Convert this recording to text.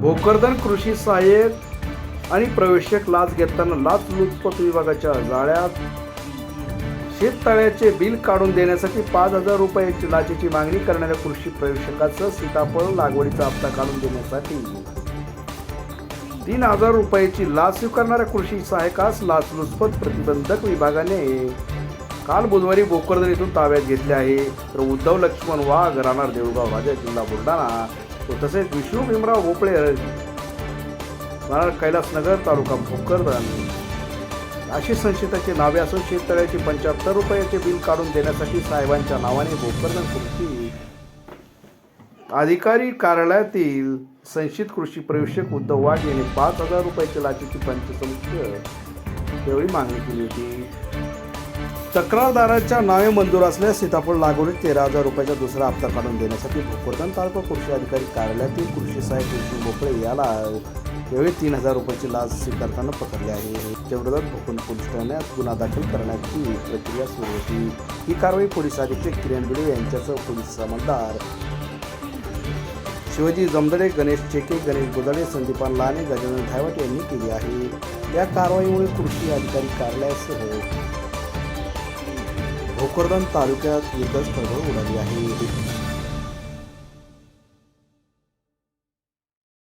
भोकरदन कृषी सहाय्यक आणि प्रवेशक लाच घेताना लाच लुचपत विभागाच्या जाळ्यात शेततळ्याचे बिल काढून देण्यासाठी पाच हजार रुपयाची लाचेची मागणी करणाऱ्या कृषी प्रवेशकाचं सीताफळ लागवडीचा हप्ता काढून देण्यासाठी. तीन हजार रुपयाची लाच स्वीकारणाऱ्या कृषी सहायकास लाचलुचपत प्रतिबंधक विभागाने काल बुधवारी भोकरदन येथून ताब्यात घेतले आहे. तर उद्धव लक्ष्मण वाघ राहणार देऊळगाव राजा जिल्हा बुलढाणा. व तसेच विष्णू भीमराव भोपळे कैलासनगर तालुका भोकरदन अशी संशयिताची नावे असून शेततळ्याची पंच्याहत्तर रुपयाचे बिल काढून देण्यासाठी साहेबांच्या नावाने भोकरदन कृषी अधिकारी कार्यालयातील संशयित कृषी प्रवेशक उद्धव वाघ यांनी पाच हजार रुपयाच्या लाचेची पंचसंख्य त्यावेळी मागणी केली होती. तक्रारदाराच्या नावे मंजूर असल्यास सीताफळ लागवडीत तेरा हजार रुपयाचा दुसरा हप्ता काढून देण्यासाठी भोकरदन तालुका कृषी अधिकारी कार्यालयातील कृषी साहेब कृष्ण भोपळे याला यावेळी तीन हजार रुपयाची लाच स्वीकारताना पकडले आहे. त्याविरोधात भोकरदन पोलीस ठाण्यात गुन्हा दाखल करण्याची प्रक्रिया सुरू होती. ही कारवाई पोलीस अधीक्षक किरण बिडे यांच्यासह पोलीस समजदार शिवाजी जमदडे गणेश चेके गणेश गोदडे संदीपान लाने गजानन धायवट यांनी केली आहे. या कारवाईमुळे कृषी अधिकारी कार्यालयासह भोकरदन तालुक्यात एकच खळबळ उडाली आहे.